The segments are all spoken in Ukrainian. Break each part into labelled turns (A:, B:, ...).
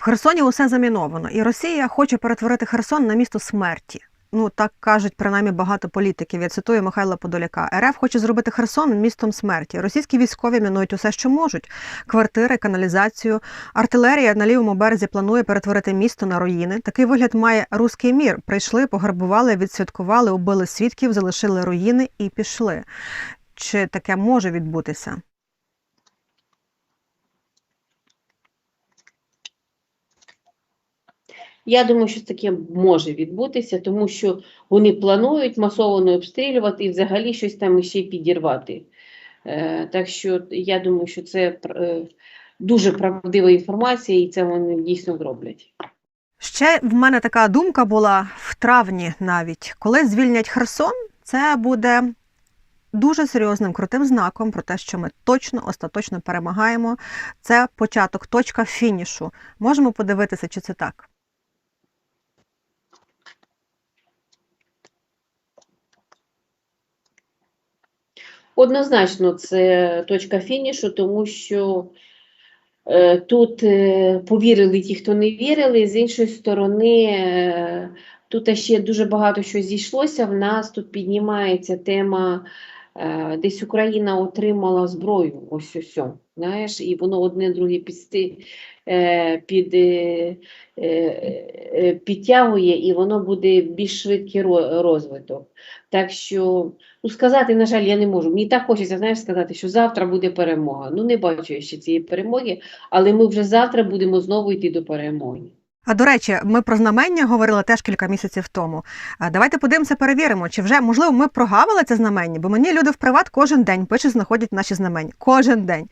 A: В Херсоні усе заміновано, і Росія хоче перетворити Херсон на місто смерті. Ну так кажуть принаймні багато політиків. Я цитую Михайла Подоляка. РФ хоче зробити Херсон містом смерті. Російські військові мінують усе, що можуть: квартири, каналізацію. Артилерія на лівому березі планує перетворити місто на руїни. Такий вигляд має руський мір. Прийшли, пограбували, відсвяткували, убили свідків, залишили руїни і пішли. Чи таке може відбутися?
B: Я думаю, що таке може відбутися, тому що вони планують масово обстрілювати і взагалі щось там ще підірвати. Е, так що я думаю, що це е, дуже правдива інформація, і це вони дійсно зроблять.
A: Ще в мене така думка була в травні навіть, коли звільнять Херсон, це буде дуже серйозним крутим знаком про те, що ми точно остаточно перемагаємо. Це початок, точка фінішу. Можемо подивитися, чи це так.
B: Однозначно, це точка фінішу, тому що е, тут е, повірили ті, хто не вірили. З іншої сторони, е, тут ще дуже багато що зійшлося. В нас тут піднімається тема, десь Україна отримала зброю. Ось ось. Знаєш, і воно одне друге під, е, е, е, підтягує, і воно буде більш швидкий ро- розвиток. Так що. Ну, сказати, на жаль, я не можу. Мені так хочеться, знаєш, сказати, що завтра буде перемога. Ну, не бачу я ще цієї перемоги, але ми вже завтра будемо знову йти до перемоги.
A: А до речі, ми про знамення говорили теж кілька місяців тому. Давайте подивимося, перевіримо, чи вже можливо ми прогавили це знамення, бо мені люди в приват кожен день пишуть, знаходять наші знамення. Кожен день.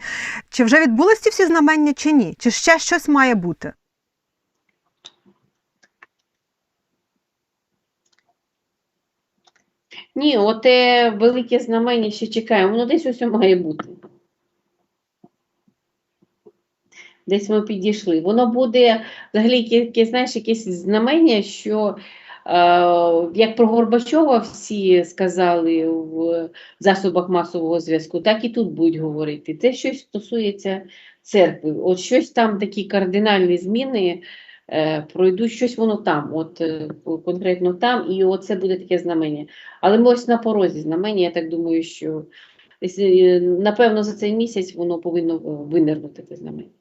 A: Чи вже відбулись ці всі знамення, чи ні? Чи ще щось має бути?
B: Ні, оте велике знамення ще чекаємо. Воно десь ось має бути. Десь ми підійшли. Воно буде взагалі якесь, знаєш, якесь знамення, що е, як про Горбачова всі сказали в засобах масового зв'язку, так і тут будуть говорити. Це щось стосується церкви. От щось там такі кардинальні зміни е, пройдуть, щось воно там, от е, конкретно там, і оце буде таке знамення. Але ми ось на порозі знамення, я так думаю, що е, напевно за цей місяць воно повинно винирнути це знамення.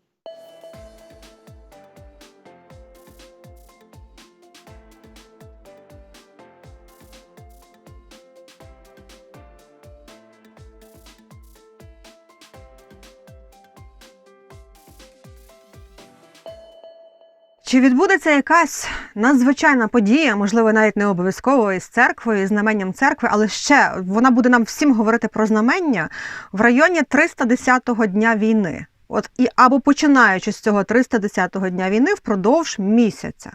A: Чи відбудеться якась надзвичайна подія, можливо, навіть не обов'язково із церквою, із знаменням церкви, але ще вона буде нам всім говорити про знамення в районі 310-го дня війни. От і або починаючи з цього 310-го дня війни впродовж місяця.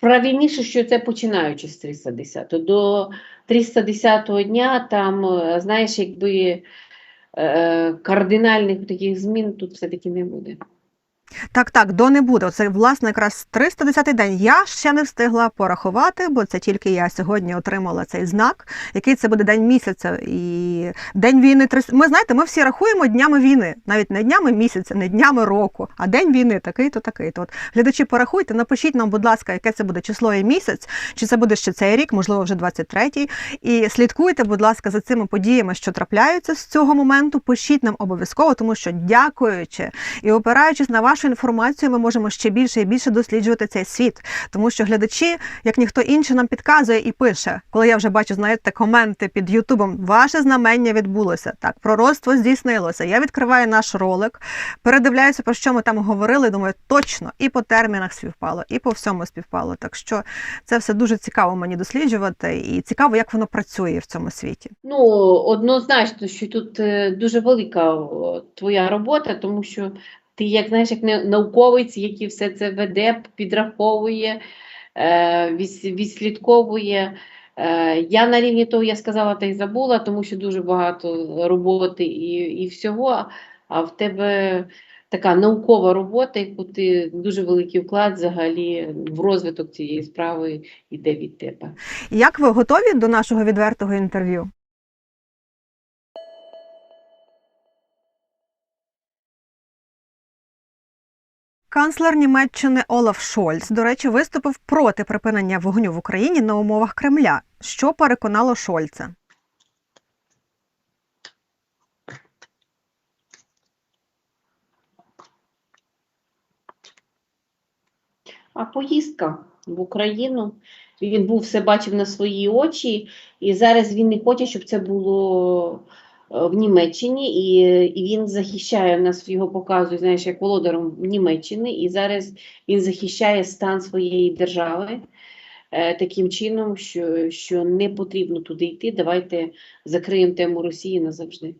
B: Правильніше, що це починаючи з 310. До 310 дня там, е, знаєш, якби кардинальних таких змін тут все-таки не буде.
A: Так, так, до не буде. Це власне якраз 310-й день. Я ще не встигла порахувати, бо це тільки я сьогодні отримала цей знак, який це буде день місяця. І день війни 300... Ми знаєте, ми всі рахуємо днями війни, навіть не днями місяця, не днями року, а день війни такий-то, такий-то. От глядачі, порахуйте, напишіть нам, будь ласка, яке це буде число і місяць, чи це буде ще цей рік, можливо, вже 23-й. І слідкуйте, будь ласка, за цими подіями, що трапляються з цього моменту. Пишіть нам обов'язково, тому що дякуючи і опираючись на вашу інформацію, ми можемо ще більше і більше досліджувати цей світ. Тому що глядачі, як ніхто інший, нам підказує і пише, коли я вже бачу, знаєте, коменти під Ютубом, ваше знамення відбулося. Так, пророцтво здійснилося. Я відкриваю наш ролик, передивляюся, про що ми там говорили. Думаю, точно і по термінах співпало, і по всьому співпало. Так що це все дуже цікаво мені досліджувати, і цікаво, як воно працює в цьому світі.
B: Ну, однозначно, що тут е, дуже велика твоя робота, тому що ти, як знаєш, як науковець, який все це веде, підраховує, е, відслідковує. Е, Я на рівні того, я сказала та й забула, тому що дуже багато роботи і, і всього, а в тебе така наукова робота, яку ти дуже великий вклад взагалі в розвиток цієї справи йде від тебе.
A: Як ви готові до нашого відвертого інтерв'ю? Канцлер Німеччини Олаф Шольц, до речі, виступив проти припинення вогню в Україні на умовах Кремля, що переконало Шольца.
B: А поїздка в Україну. Він був все бачив на свої очі, і зараз він не хоче, щоб це було в Німеччині, і, і він захищає нас його показує, знаєш, як володаром Німеччини, і зараз він захищає стан своєї держави е, таким чином, що, що не потрібно туди йти. Давайте закриємо тему Росії назавжди.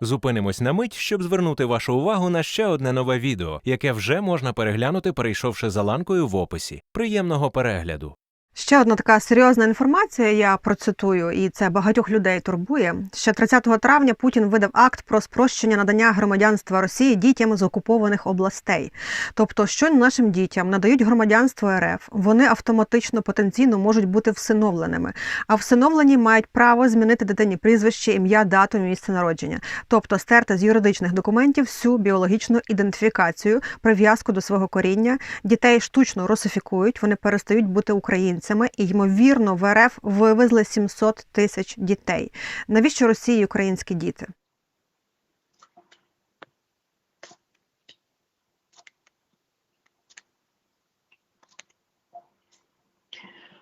C: Зупинимось на мить, щоб звернути вашу увагу на ще одне нове відео, яке вже можна переглянути, перейшовши за ланкою в описі. Приємного перегляду!
A: Ще одна така серйозна інформація. Я процитую, і це багатьох людей турбує. Ще 30 травня Путін видав акт про спрощення надання громадянства Росії дітям з окупованих областей. Тобто, щойно нашим дітям надають громадянство РФ, вони автоматично потенційно можуть бути всиновленими. А всиновлені мають право змінити дитині прізвище, ім'я, дату, місце народження, тобто стерти з юридичних документів всю біологічну ідентифікацію, прив'язку до свого коріння. Дітей штучно русифікують, вони перестають бути українцями, і ймовірно в РФ вивезли 700 тисяч дітей. Навіщо Росії українські діти?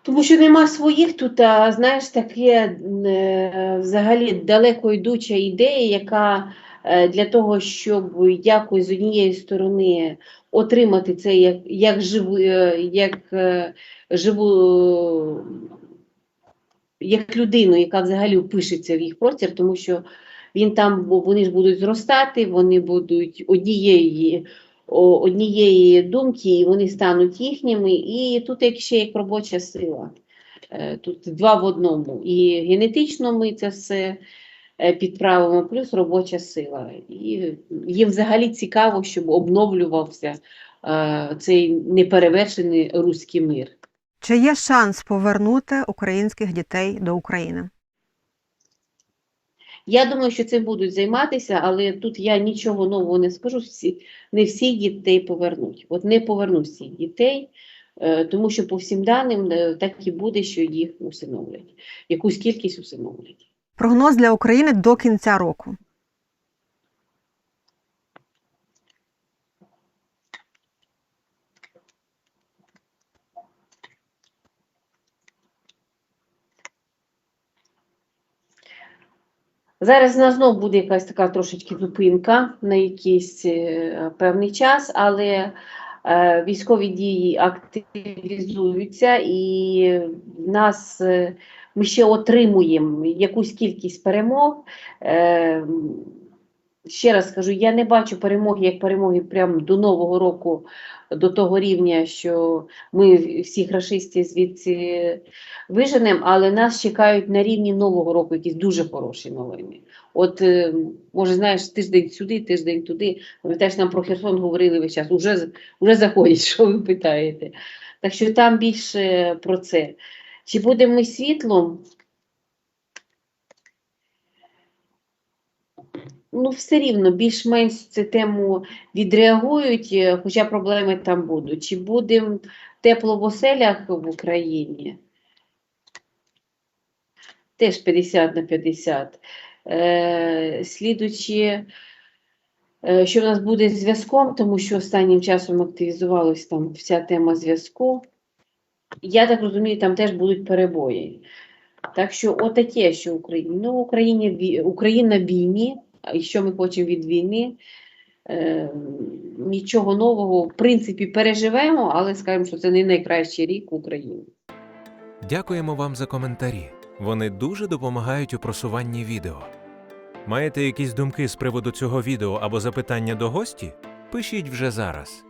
B: Тому що нема своїх тут, а знаєш, таке взагалі далеко йдуча ідея, яка для того, щоб якось з однієї сторони отримати це як, як, живу, е, як е, живу, як людину, яка взагалі впишеться в їх простір, тому що він там, вони ж будуть зростати, вони будуть однієї однієї думки, і вони стануть їхніми. І тут ще як робоча сила. Е, Тут два в одному. І генетично ми це все е, підправимо, плюс робоча сила. І їм взагалі цікаво, щоб обновлювався е, цей неперевершений руський мир.
A: Чи є шанс повернути українських дітей до України?
B: Я думаю, що цим будуть займатися, але тут я нічого нового не скажу. Всі, не всіх дітей повернуть. От не повернуть всіх дітей, е, тому що по всім даним так і буде, що їх усиновлять. Якусь кількість усиновлять.
A: Прогноз для України до кінця року.
B: Зараз нас знов буде якась така трошечки зупинка на якийсь е, певний час, але е, військові дії активізуються, і в нас е, ми ще отримуємо якусь кількість перемог. Е, ще раз скажу, я не бачу перемоги як перемоги прямо до Нового року, до того рівня, що ми всіх рашистів звідси виженемо, але нас чекають на рівні Нового року якісь дуже хороші новини. От, е, може, знаєш, тиждень сюди, тиждень туди. Пам'ятаєш, нам про Херсон говорили весь час, уже, уже заходять, що ви питаєте. Так що там більше про це. Чи будемо ми світлом? Ну, все рівно, більш-менш цю тему відреагують, е, хоча проблеми там будуть. Чи будемо тепло в оселях в Україні? Теж 50 на 50. Е, слідучи, е, що в нас буде зв'язком, тому що останнім часом активізувалась там вся тема зв'язку. Я так розумію, там теж будуть перебої. Так що отаке, що в Україні. Ну, Україна, Україна війні, і що ми хочемо від війни? Е, нічого нового, в принципі, переживемо, але скажемо, що це не найкращий рік в Україні.
C: Дякуємо вам за коментарі. Вони дуже допомагають у просуванні відео. Маєте якісь думки з приводу цього відео або запитання до гості? Пишіть вже зараз.